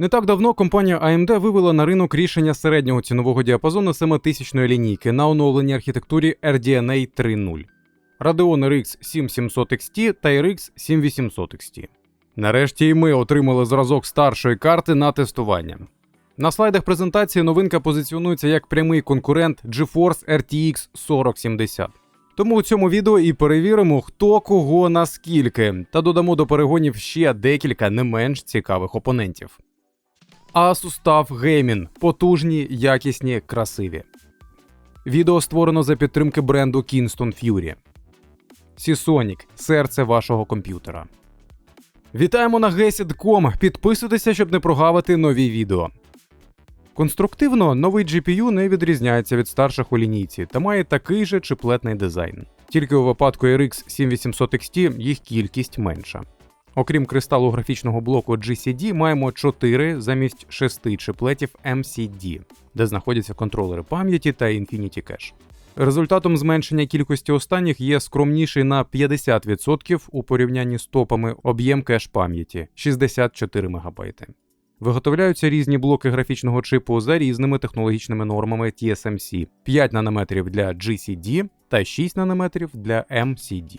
Не так давно компанія AMD вивела на ринок рішення середнього цінового діапазону 7000 лінійки на оновленій архітектурі RDNA 3.0. Radeon RX 7700 XT та RX 7800 XT. Нарешті і ми отримали зразок старшої карти на тестування. На слайдах презентації новинка позиціонується як прямий конкурент GeForce RTX 4070. Тому у цьому відео і перевіримо, хто кого наскільки, та додамо до перегонів ще декілька не менш цікавих опонентів. Asus TUF Gaming – потужні, якісні, красиві. Відео створено за підтримки бренду Kingston Fury. Seasonic – серце вашого комп'ютера. Вітаємо на GESID.com. Підписуйтеся, щоб не прогавити нові відео. Конструктивно новий GPU не відрізняється від старших у лінійці та має такий же чиплетний дизайн. Тільки у випадку RX 7800 XT їх кількість менша. Окрім кристалу графічного блоку GCD, маємо 4 замість 6 чиплетів MCD, де знаходяться контролери пам'яті та Infinity Cache. Результатом зменшення кількості останніх є скромніший на 50% у порівнянні з топами об'єм кеш пам'яті 64 МБ. Виготовляються різні блоки графічного чипу за різними технологічними нормами TSMC 5 нанометрів для GCD та 6 нанометрів для MCD.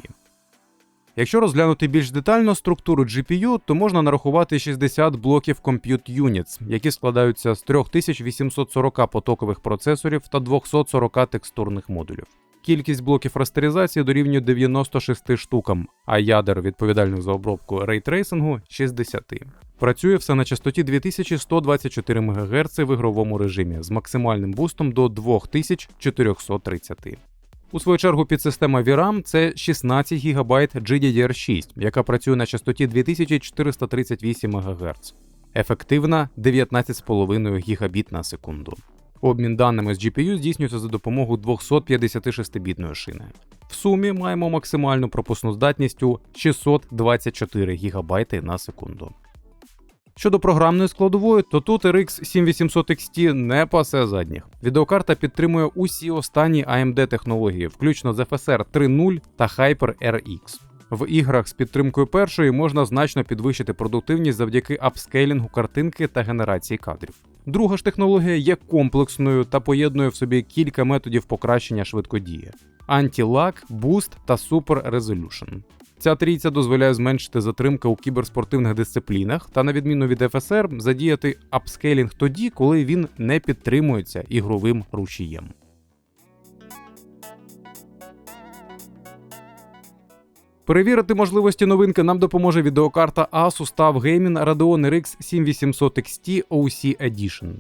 Якщо розглянути більш детально структуру GPU, то можна нарахувати 60 блоків Compute Units, які складаються з 3840 потокових процесорів та 240 текстурних модулів. Кількість блоків растеризації дорівнює 96 штукам, а ядер, відповідальних за обробку рейтрейсингу 60. Працює все на частоті 2124 МГц в ігровому режимі з максимальним бустом до 2430. У свою чергу підсистема VRAM – це 16 ГБ GDDR6, яка працює на частоті 2438 МГц. Ефективна 19,5 ГБ на секунду. Обмін даними з GPU здійснюється за допомогою 256-бітної шини. В сумі маємо максимальну пропускну здатність у 624 ГБ на секунду. Щодо програмної складової, то тут RX 7800 XT не пасе задніх. Відеокарта підтримує усі останні AMD технології, включно з FSR 3.0 та Hyper-RX. В іграх з підтримкою першої можна значно підвищити продуктивність завдяки апскейлінгу картинки та генерації кадрів. Друга ж технологія є комплексною та поєднує в собі кілька методів покращення швидкодії: Anti-Lag, Boost та Super Resolution. Ця трійця дозволяє зменшити затримки у кіберспортивних дисциплінах та, на відміну від FSR, задіяти апскейлінг тоді, коли він не підтримується ігровим рушієм. Перевірити можливості новинки нам допоможе відеокарта Asus TUF Gaming Radeon RX 7800 XT OC Edition.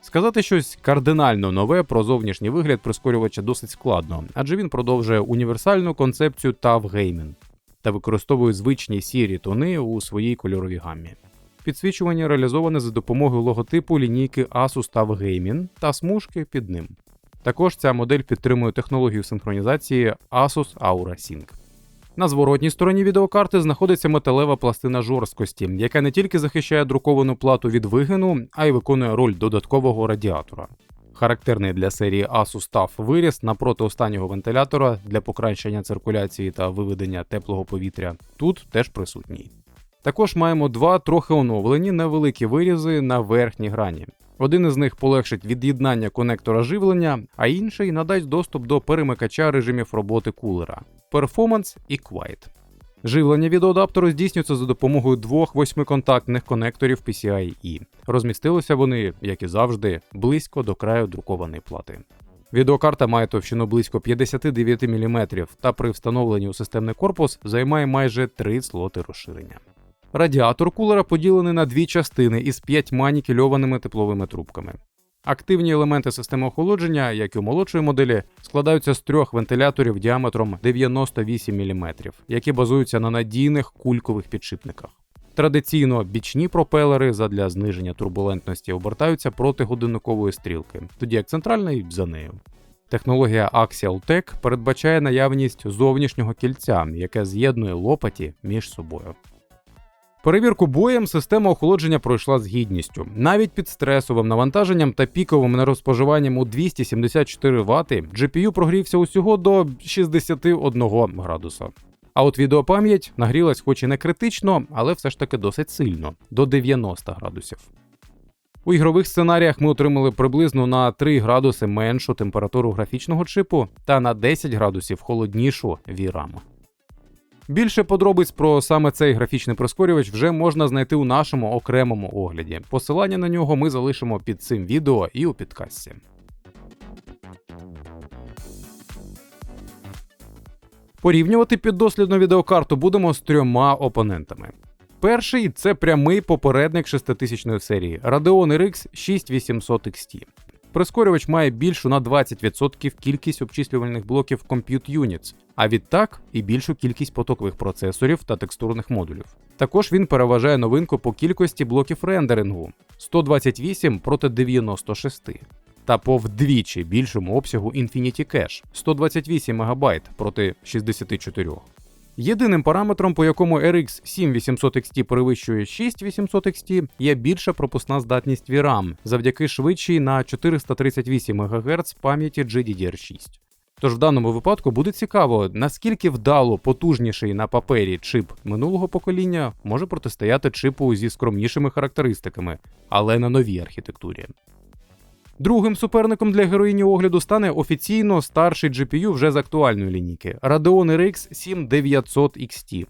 Сказати щось кардинально нове про зовнішній вигляд прискорювача досить складно, адже він продовжує універсальну концепцію TUF Gaming та використовує звичні сірі тони у своїй кольоровій гаммі. Підсвічування реалізоване за допомогою логотипу лінійки Asus TUF Gaming та смужки під ним. Також ця модель підтримує технологію синхронізації Asus Aura Sync. На зворотній стороні відеокарти знаходиться металева пластина жорсткості, яка не тільки захищає друковану плату від вигину, а й виконує роль додаткового радіатора. Характерний для серії Asus TUF виріс напроти останнього вентилятора для покращення циркуляції та виведення теплого повітря. Тут теж присутній. Також маємо два трохи оновлені невеликі вирізи на верхній грані. Один із них полегшить від'єднання конектора живлення, а інший надасть доступ до перемикача режимів роботи кулера Performance і Quiet. Живлення відеоадаптеру здійснюється за допомогою двох восьмиконтактних конекторів PCIe. Розмістилися вони, як і завжди, близько до краю друкованої плати. Відеокарта має товщину близько 59 мм та при встановленні у системний корпус займає майже 3 слоти розширення. Радіатор кулера поділений на дві частини із п'ятьма нікельованими тепловими трубками. Активні елементи системи охолодження, як і у молодшої моделі, складаються з трьох вентиляторів діаметром 98 мм, які базуються на надійних кулькових підшипниках. Традиційно бічні пропелери задля зниження турбулентності обертаються проти годинникової стрілки, тоді як центральний за нею. Технологія Axial Tech передбачає наявність зовнішнього кільця, яке з'єднує лопаті між собою. Перевірку боєм система охолодження пройшла з гідністю. Навіть під стресовим навантаженням та піковим нерозпоживанням у 274 Вт GPU прогрівся усього до 61 градуса. А от відеопам'ять нагрілась хоч і не критично, але все ж таки досить сильно до 90 градусів. У ігрових сценаріях ми отримали приблизно на 3 градуси меншу температуру графічного чипу та на 10 градусів холоднішу VRAM. Більше подробиць про саме цей графічний прискорювач вже можна знайти у нашому окремому огляді. Посилання на нього ми залишимо під цим відео і у підкасті. Порівнювати піддослідну відеокарту будемо з трьома опонентами. Перший це прямий попередник 6000 серії Radeon RX 6800 XT. Прискорювач має більшу на 20% кількість обчислювальних блоків Compute Units, а відтак і більшу кількість потокових процесорів та текстурних модулів. Також він переважає новинку по кількості блоків рендерингу 128 проти 96, та по вдвічі більшому обсягу Infinity Cache 128 МБ проти 64. Єдиним параметром, по якому RX 7800 XT перевищує 6800 XT, є більша пропускна здатність VRAM завдяки швидшій на 438 МГц пам'яті GDDR6. Тож в даному випадку буде цікаво, наскільки вдало потужніший на папері чип минулого покоління може протистояти чипу зі скромнішими характеристиками, але на новій архітектурі. Другим суперником для героїні огляду стане офіційно старший GPU вже з актуальної лінійки Radeon RX 7900 XT.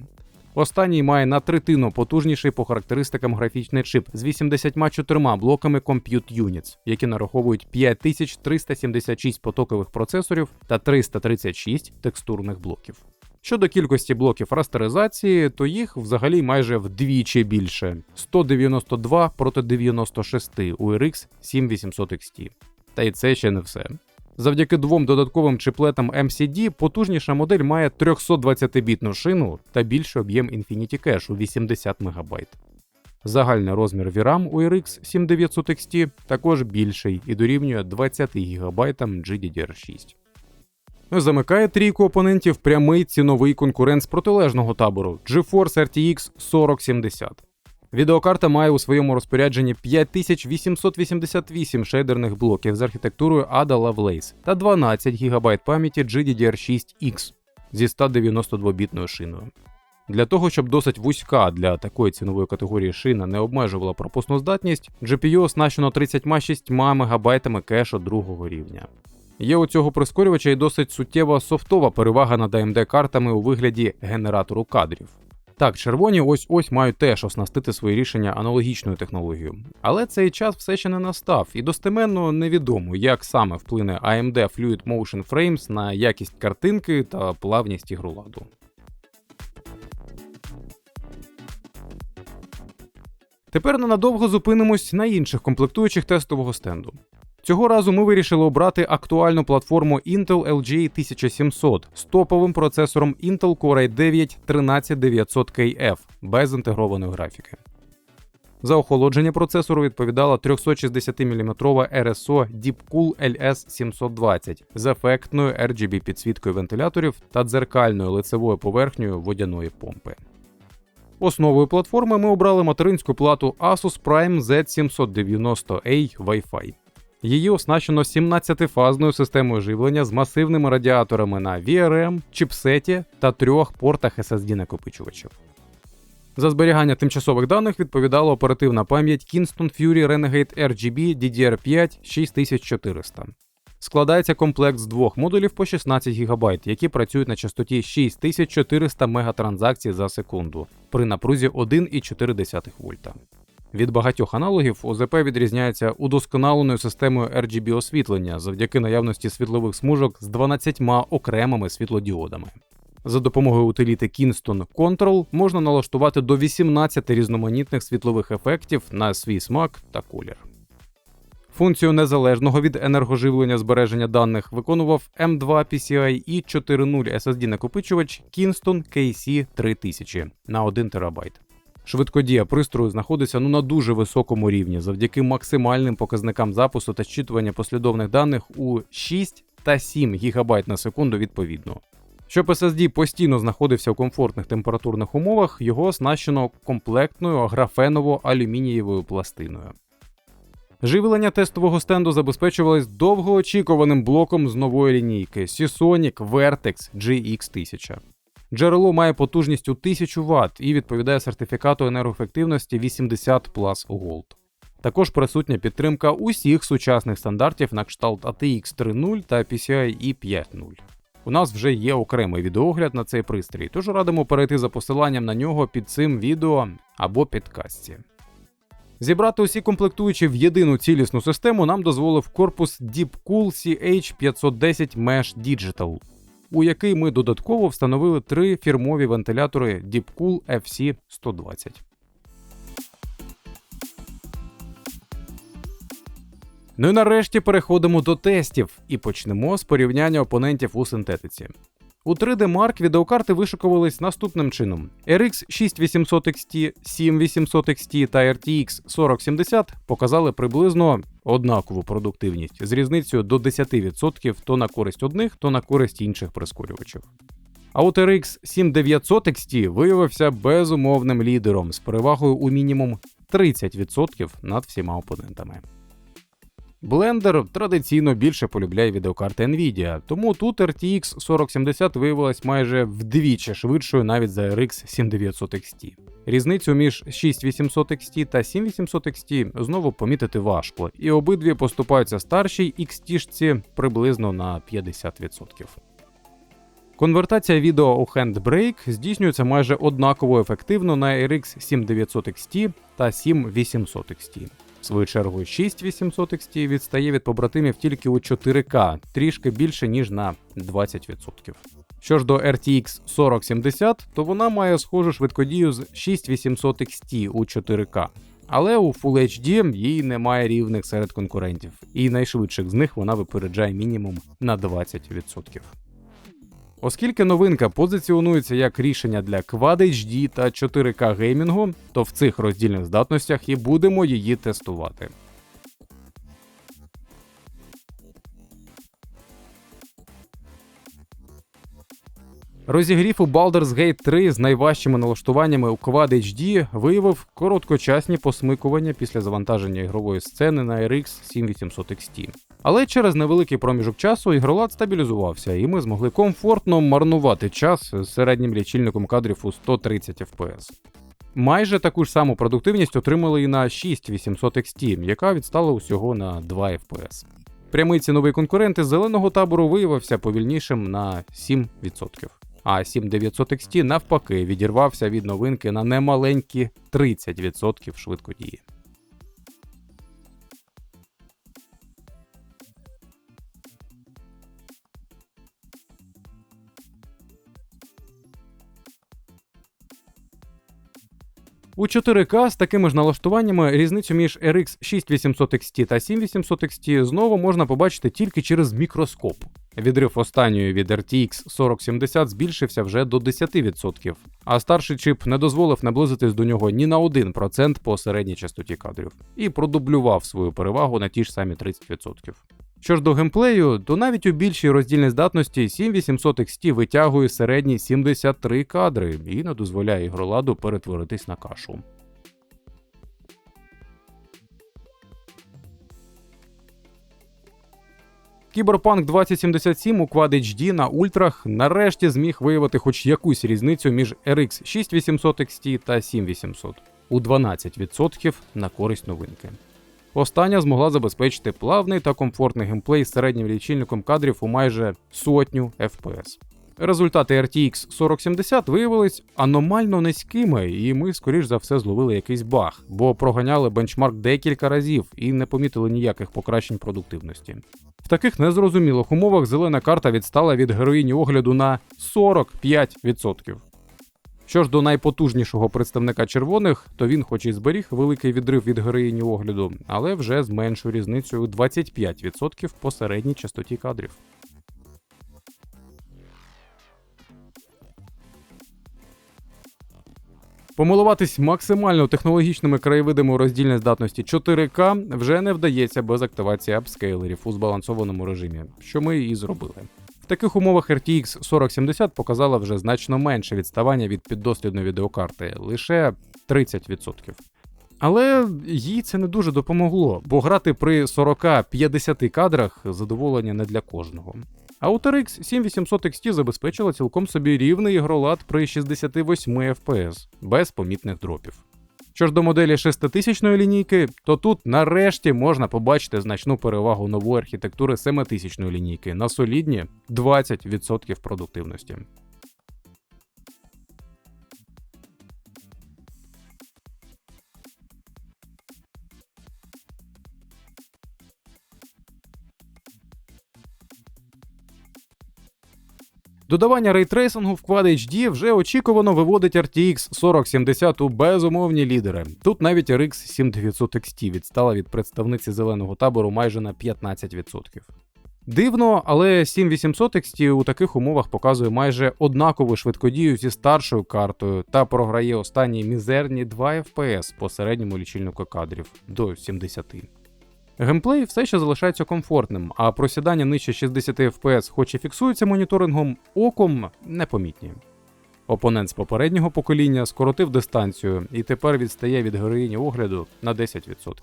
Останній має на третину потужніший по характеристикам графічний чип з 84 блоками Compute Units, які нараховують 5376 потокових процесорів та 336 текстурних блоків. Щодо кількості блоків растеризації, то їх взагалі майже вдвічі більше 192 проти 96 у RX 7800 XT. Та й це ще не все. Завдяки двом додатковим чиплетам MCD потужніша модель має 320-бітну шину та більший об'єм Infinity Cache у 80 МБ. Загальний розмір VRAM у RX 7900 XT також більший і дорівнює 20 ГБ GDDR6. Замикає трійку опонентів прямий ціновий конкурент з протилежного табору GeForce RTX 4070. Відеокарта має у своєму розпорядженні 5888 шейдерних блоків з архітектурою Ada Lovelace та 12 ГБ пам'яті GDDR6X зі 192-бітною шиною. Для того, щоб досить вузька для такої цінової категорії шина не обмежувала пропускну здатність, GPU оснащено 36 МБ кешу другого рівня. Є у цього прискорювача і досить суттєва софтова перевага над AMD картами у вигляді генератору кадрів. Так, червоні ось ось мають теж оснастити свої рішення аналогічною технологією. Але цей час все ще не настав, і достеменно невідомо, як саме вплине AMD Fluid Motion Frames на якість картинки та плавність ігроладу. Тепер ненадовго зупинимось на інших комплектуючих тестового стенду. Цього разу ми вирішили обрати актуальну платформу Intel LGA 1700 з топовим процесором Intel Core i9 13900KF без інтегрованої графіки. За охолодження процесору відповідала 360-мм RSO Deepcool LS720 з ефектною RGB підсвіткою вентиляторів та дзеркальною лицевою поверхнею водяної помпи. Основою платформи ми обрали материнську плату Asus Prime Z790A Wi-Fi. Її оснащено 17-фазною системою живлення з масивними радіаторами на VRM, чіпсеті та трьох портах SSD накопичувачів. За зберігання тимчасових даних відповідала оперативна пам'ять Kingston Fury Renegade RGB DDR5 6400. Складається комплект з двох модулів по 16 ГБ, які працюють на частоті 6400 мегатранзакцій за секунду при напрузі 1,4 вольта. Від багатьох аналогів ОЗП відрізняється удосконаленою системою RGB освітлення завдяки наявності світлових смужок з 12 окремими світлодіодами. За допомогою утиліти Kingston Control можна налаштувати до 18 різноманітних світлових ефектів на свій смак та колір. Функцію незалежного від енергоживлення збереження даних виконував M2 PCIe 4.0 SSD накопичувач Kingston KC 3000 на 1 ТБ. Швидкодія пристрою знаходиться ну на дуже високому рівні завдяки максимальним показникам запису та зчитування послідовних даних у 6 та 7 ГБ на секунду відповідно. Щоб SSD постійно знаходився у комфортних температурних умовах, його оснащено комплектною графеново-алюмінієвою пластиною. Живлення тестового стенду забезпечувалось довгоочікуваним блоком з нової лінійки Seasonic Vertex GX1000. Джерело має потужність у 1000 Вт і відповідає сертифікату енергоефективності 80 Plus Gold. Також присутня підтримка усіх сучасних стандартів на кшталт ATX 3.0 та PCIe 5.0. У нас вже є окремий відеогляд на цей пристрій, тож радимо перейти за посиланням на нього під цим відео або підкасті. Зібрати усі комплектуючі в єдину цілісну систему нам дозволив корпус Deepcool CH510 Mesh Digital, у який ми додатково встановили три фірмові вентилятори Deepcool FC120. Ну і нарешті переходимо до тестів і почнемо з порівняння опонентів у синтетиці. У 3D Mark відеокарти вишикувались наступним чином: RX 6800 XT, 7800 XT та RTX 4070 показали приблизно однакову продуктивність з різницею до 10% то на користь одних, то на користь інших прискорювачів. А от RX 7900 XT виявився безумовним лідером з перевагою у мінімум 30% над всіма опонентами. Blender традиційно більше полюбляє відеокарти Nvidia, тому тут RTX 4070 виявилась майже вдвічі швидшою навіть за RX 7900 XT. Різницю між 6800 XT та 7800 XT знову помітити важко, і обидві поступаються старшій XT приблизно на 50%. Конвертація відео у Handbrake здійснюється майже однаково ефективно на RX 7900 XT та 7800 XT. В свою чергу 6800 XT відстає від побратимів тільки у 4К, трішки більше ніж на 20%. Що ж до RTX 4070, то вона має схожу швидкодію з 6800 XT у 4К. Але у Full HD їй немає рівних серед конкурентів, і найшвидших з них вона випереджає мінімум на 20%. Оскільки новинка позиціонується як рішення для Quad HD та 4К геймінгу, то в цих роздільних здатностях і будемо її тестувати. Розігрів у Baldur's Gate 3 з найважчими налаштуваннями у Quad HD виявив короткочасні посмикування після завантаження ігрової сцени на RX 7800 XT. Але через невеликий проміжок часу ігролад стабілізувався, і ми змогли комфортно марнувати час з середнім лічильником кадрів у 130 FPS. Майже таку ж саму продуктивність отримали і на 6800 XT, яка відстала усього на 2 FPS. Прямий ціновий конкурент із зеленого табору виявився повільнішим на 7%. А 7900 XT навпаки відірвався від новинки на немаленькі 30% швидкодії. У 4К з такими ж налаштуваннями різницю між RX 6800 XT та 7800 XT знову можна побачити тільки через мікроскоп. Відрив останньої від RTX 4070 збільшився вже до 10%, а старший чип не дозволив наблизитись до нього ні на 1% по середній частоті кадрів і продублював свою перевагу на ті ж самі 30%. Що ж до геймплею, то навіть у більшій роздільній здатності 7800 XT витягує середні 73 кадри і не дозволяє ігроладу перетворитись на кашу. Кіберпанк 2077 у Quad HD на ультрах нарешті зміг виявити хоч якусь різницю між RX 6800 XT та 7800 у 12% на користь новинки. Остання змогла забезпечити плавний та комфортний геймплей з середнім лічильником кадрів у майже сотню FPS. Результати RTX 4070 виявились аномально низькими, і ми, скоріш за все, зловили якийсь баг, бо проганяли бенчмарк декілька разів і не помітили ніяких покращень продуктивності. В таких незрозумілих умовах зелена карта відстала від героїні огляду на 45%. Що ж до найпотужнішого представника червоних, то він, хоч і зберіг великий відрив від героїні огляду, але вже з меншою різницею 25% по середній частоті кадрів. Помилуватись максимально технологічними краєвидами у роздільній здатності 4К вже не вдається без активації апскейлерів у збалансованому режимі, що ми і зробили. Таких умовах RTX 4070 показала вже значно менше відставання від піддослідної відеокарти лише 30%. Але їй це не дуже допомогло, бо грати при 40-50 кадрах задоволення не для кожного. А у RX 7800 XT забезпечила цілком собі рівний ігролад при 68 FPS без помітних дропів. Що ж до моделі 6000 лінійки, то тут нарешті можна побачити значну перевагу нової архітектури 7000 лінійки на солідні 20% продуктивності. Додавання рейтрейсингу в Quad HD вже очікувано виводить RTX 4070 у безумовні лідери. Тут навіть RX 7900 XT відстала від представниці зеленого табору майже на 15%. Дивно, але 7800 XT у таких умовах показує майже однакову швидкодію зі старшою картою та програє останні мізерні 2 FPS по середньому лічильнику кадрів до 70. Геймплей все ще залишається комфортним, а просідання нижче 60 FPS, хоч і фіксується моніторингом, оком непомітні. Опонент з попереднього покоління скоротив дистанцію і тепер відстає від героїні огляду на 10%.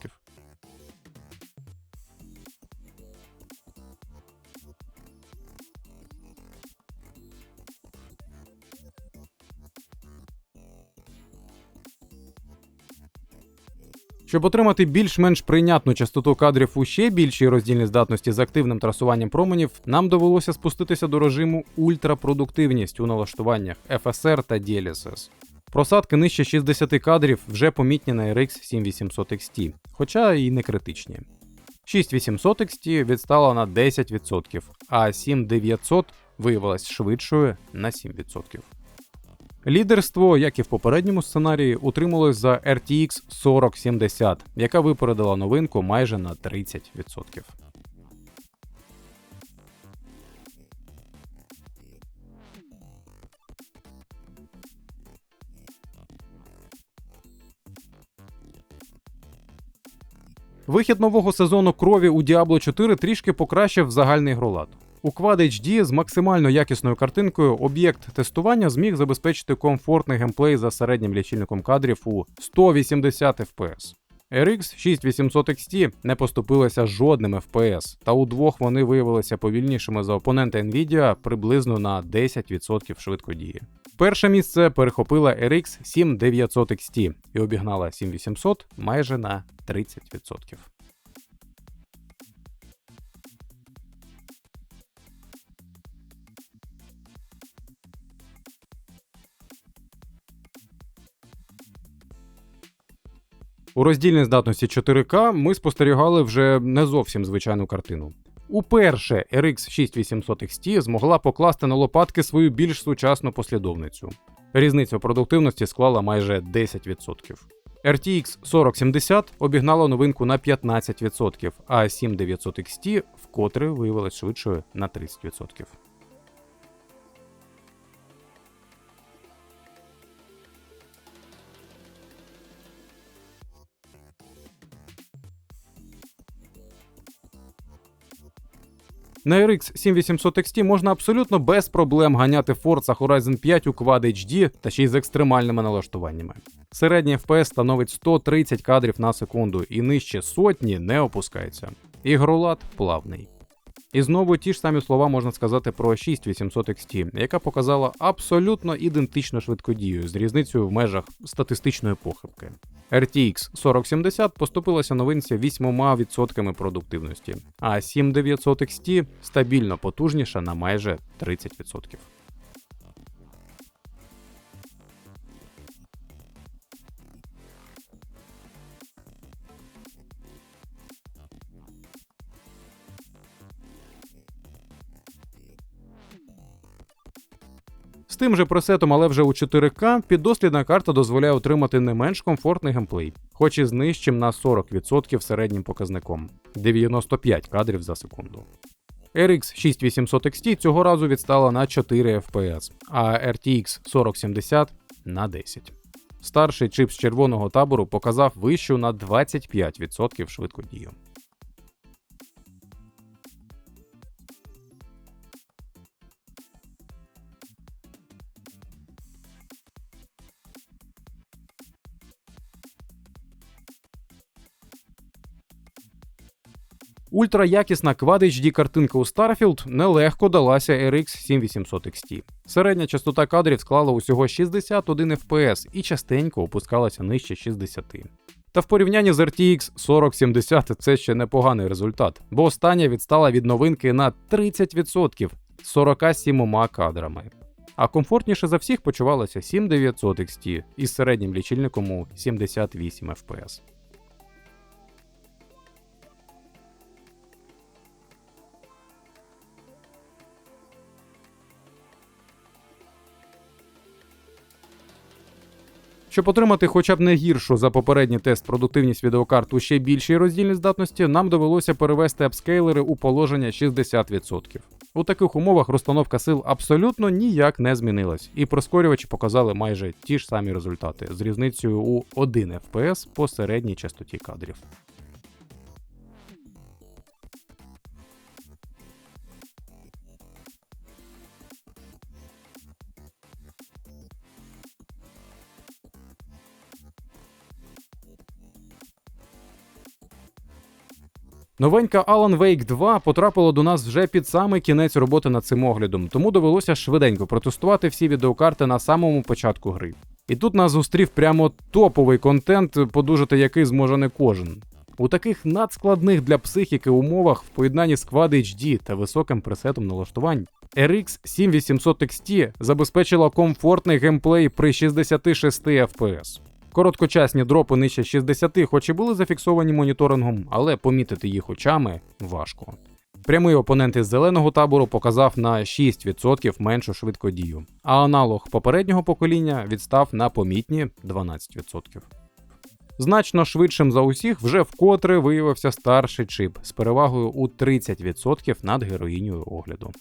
Щоб отримати більш-менш прийнятну частоту кадрів у ще більшій роздільній здатності з активним трасуванням променів, нам довелося спуститися до режиму ультрапродуктивність у налаштуваннях FSR та DLSS. Просадки нижче 60 кадрів вже помітні на RX 7800 XT, хоча і не критичні. 6800 XT відстала на 10%, а 7900 виявилась швидшою на 7%. Лідерство, як і в попередньому сценарії, утрималось за RTX 4070, яка випередила новинку майже на 30%. Вихід нового сезону крові у Diablo 4 трішки покращив загальний гролад. У Quad HD з максимально якісною картинкою об'єкт тестування зміг забезпечити комфортний геймплей за середнім лічильником кадрів у 180 FPS. RX 6800 XT не поступилася жодним FPS, та у двох вони виявилися повільнішими за опонента Nvidia приблизно на 10% швидкодії. Перше місце перехопила RX 7900 XT і обігнала 7800 майже на 30%. У роздільній здатності 4К ми спостерігали вже не зовсім звичайну картину. Уперше RX 6800 XT змогла покласти на лопатки свою більш сучасну послідовницю. Різниця у продуктивності склала майже 10%. RTX 4070 обігнала новинку на 15%, а 7900 XT вкотре виявилась швидшою на 30%. На RX 7800 XT можна абсолютно без проблем ганяти Forza Horizon 5 у Quad HD та ще й з екстремальними налаштуваннями. Середній FPS становить 130 кадрів на секунду і нижче сотні не опускається. Ігролад плавний. І знову ті ж самі слова можна сказати про 6800 XT, яка показала абсолютно ідентичну швидкодію з різницею в межах статистичної похибки. RTX 4070 поступилася новинці 8% продуктивності, а 7900 XT стабільно потужніша на майже 30%. Тим же пресетом, але вже у 4К, піддослідна карта дозволяє отримати не менш комфортний геймплей, хоч і з нижчим на 40% середнім показником 95 кадрів за секунду. RX 6800 XT цього разу відстала на 4 FPS, а RTX 4070 на 10. Старший чип з червоного табору показав вищу на 25% швидкодію. Ультраякісна Quad HD картинка у Starfield нелегко далася RX 7800 XT. Середня частота кадрів склала усього 61 FPS і частенько опускалася нижче 60. Та в порівнянні з RTX 4070 це ще непоганий результат, бо остання відстала від новинки на 30% з 47 кадрами. А комфортніше за всіх почувалося 7900 XT із середнім лічильником у 78 FPS. Щоб отримати хоча б не гіршу за попередній тест продуктивність відеокарт у ще більшій роздільній здатності, нам довелося перевести апскейлери у положення 60%. У таких умовах розстановка сил абсолютно ніяк не змінилась, і прискорювачі показали майже ті ж самі результати з різницею у 1 FPS по середній частоті кадрів. Новенька Alan Wake 2 потрапила до нас вже під самий кінець роботи над цим оглядом, тому довелося швиденько протестувати всі відеокарти на самому початку гри. І тут нас зустрів прямо топовий контент, подужати який зможе не кожен. У таких надскладних для психіки умовах в поєднанні з Quad HD та високим пресетом налаштувань RX 7800 XT забезпечила комфортний геймплей при 66 FPS. Короткочасні дропи нижче 60, хоч і були зафіксовані моніторингом, але помітити їх очами важко. Прямий опонент із зеленого табору показав на 6% меншу швидкодію, а аналог попереднього покоління відстав на помітні 12%. Значно швидшим за усіх вже вкотре виявився старший чип з перевагою у 30% над героїнею огляду.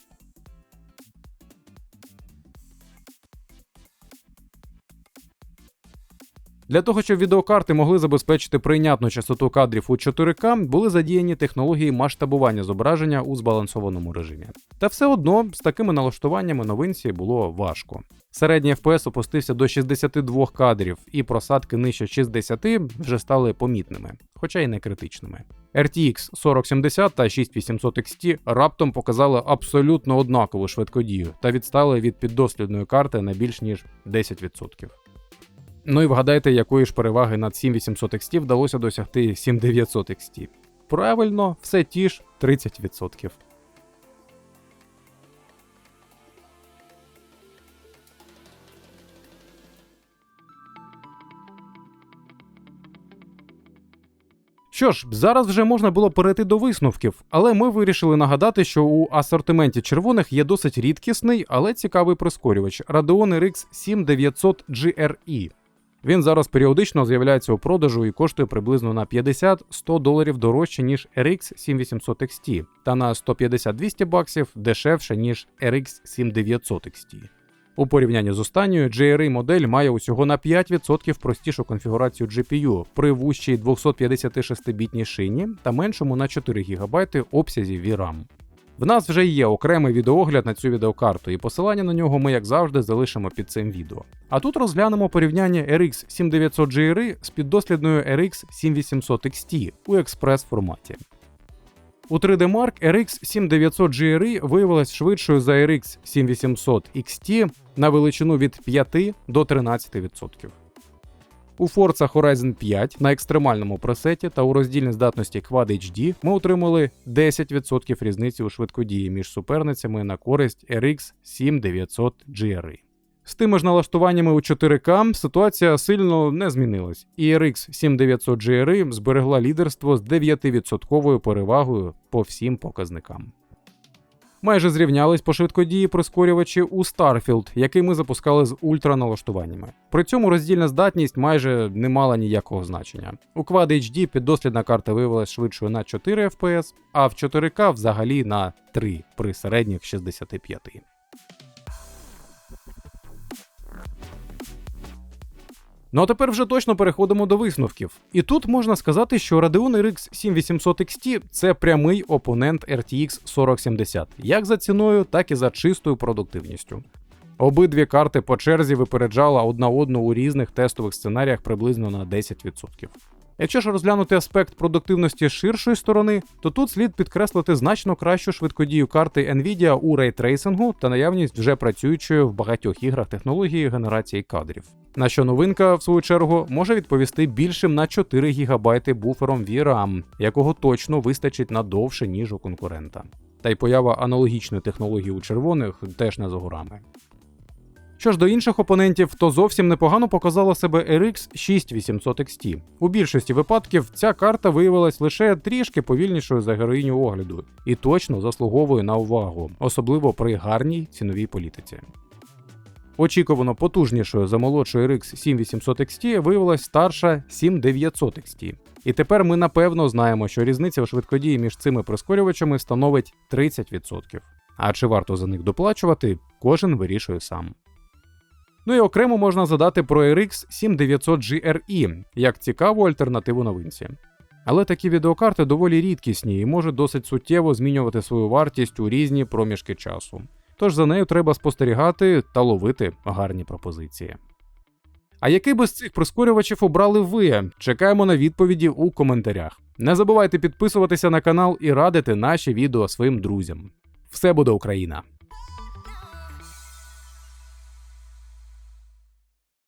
Для того, щоб відеокарти могли забезпечити прийнятну частоту кадрів у 4К, були задіяні технології масштабування зображення у збалансованому режимі. Та все одно з такими налаштуваннями новинці було важко. Середній FPS опустився до 62 кадрів, і просадки нижче 60 вже стали помітними, хоча й не критичними. RTX 4070 та 6800 XT раптом показали абсолютно однакову швидкодію та відстали від піддослідної карти на більш ніж 10%. Ну і вгадайте, якої ж переваги над 7800 XT вдалося досягти 7900 XT. Правильно, все ті ж 30%. Що ж, зараз вже можна було перейти до висновків, але ми вирішили нагадати, що у асортименті червоних є досить рідкісний, але цікавий прискорювач Radeon RX 7900 GRE. Він зараз періодично з'являється у продажу і коштує приблизно на 50-100 доларів дорожче, ніж RX 7800 XT, та на 150-200 баксів дешевше, ніж RX 7900 XT. У порівнянні з останньою, GRE модель має усього на 5% простішу конфігурацію GPU при вущій 256-бітній шині та меншому на 4 ГБ обсязі VRAM. В нас вже є окремий відеогляд на цю відеокарту, і посилання на нього ми, як завжди, залишимо під цим відео. А тут розглянемо порівняння RX 7900 GRE з піддослідною RX 7800 XT у експрес форматі. У 3D Mark RX 7900 GRE виявилась швидшою за RX 7800 XT на величину від 5 до 13%. У Forza Horizon 5 на екстремальному пресеті та у роздільній здатності Quad HD ми отримали 10% різниці у швидкодії між суперницями на користь RX 7900 GRE. З тими ж налаштуваннями у 4К ситуація сильно не змінилась, і RX 7900 GRE зберегла лідерство з 9% перевагою по всім показникам. Майже зрівнялись по швидкодії прискорювачі у Starfield, який ми запускали з ультраналаштуваннями. При цьому роздільна здатність майже не мала ніякого значення. У Quad HD піддослідна карта виявилась швидшою на 4 FPS, а в 4К взагалі на 3 при середніх 65. Ну а тепер вже точно переходимо до висновків. І тут можна сказати, що Radeon RX 7800 XT це прямий опонент RTX 4070, як за ціною, так і за чистою продуктивністю. Обидві карти по черзі випереджала одна одну у різних тестових сценаріях приблизно на 10%. Якщо ж розглянути аспект продуктивності з ширшої сторони, то тут слід підкреслити значно кращу швидкодію карти Nvidia у рейтрейсингу та наявність вже працюючої в багатьох іграх технології генерації кадрів. На що новинка, в свою чергу, може відповісти більшим на 4 ГБ буфером VRAM, якого точно вистачить на довше, ніж у конкурента. Та й поява аналогічної технології у червоних теж не за горами. Що ж до інших опонентів, то зовсім непогано показала себе RX 6800 XT. У більшості випадків ця карта виявилась лише трішки повільнішою за героїню огляду і точно заслуговує на увагу, особливо при гарній ціновій політиці. Очікувано потужнішою за молодшою RX 7800 XT виявилась старша 7900 XT. І тепер ми напевно знаємо, що різниця у швидкодії між цими прискорювачами становить 30%. А чи варто за них доплачувати, кожен вирішує сам. Ну і окремо можна задати про RX 7900 GRE як цікаву альтернативу новинці. Але такі відеокарти доволі рідкісні і можуть досить суттєво змінювати свою вартість у різні проміжки часу. Тож за нею треба спостерігати та ловити гарні пропозиції. А який би з цих прискорювачів обрали ви? Чекаємо на відповіді у коментарях. Не забувайте підписуватися на канал і радити наші відео своїм друзям. Все буде Україна!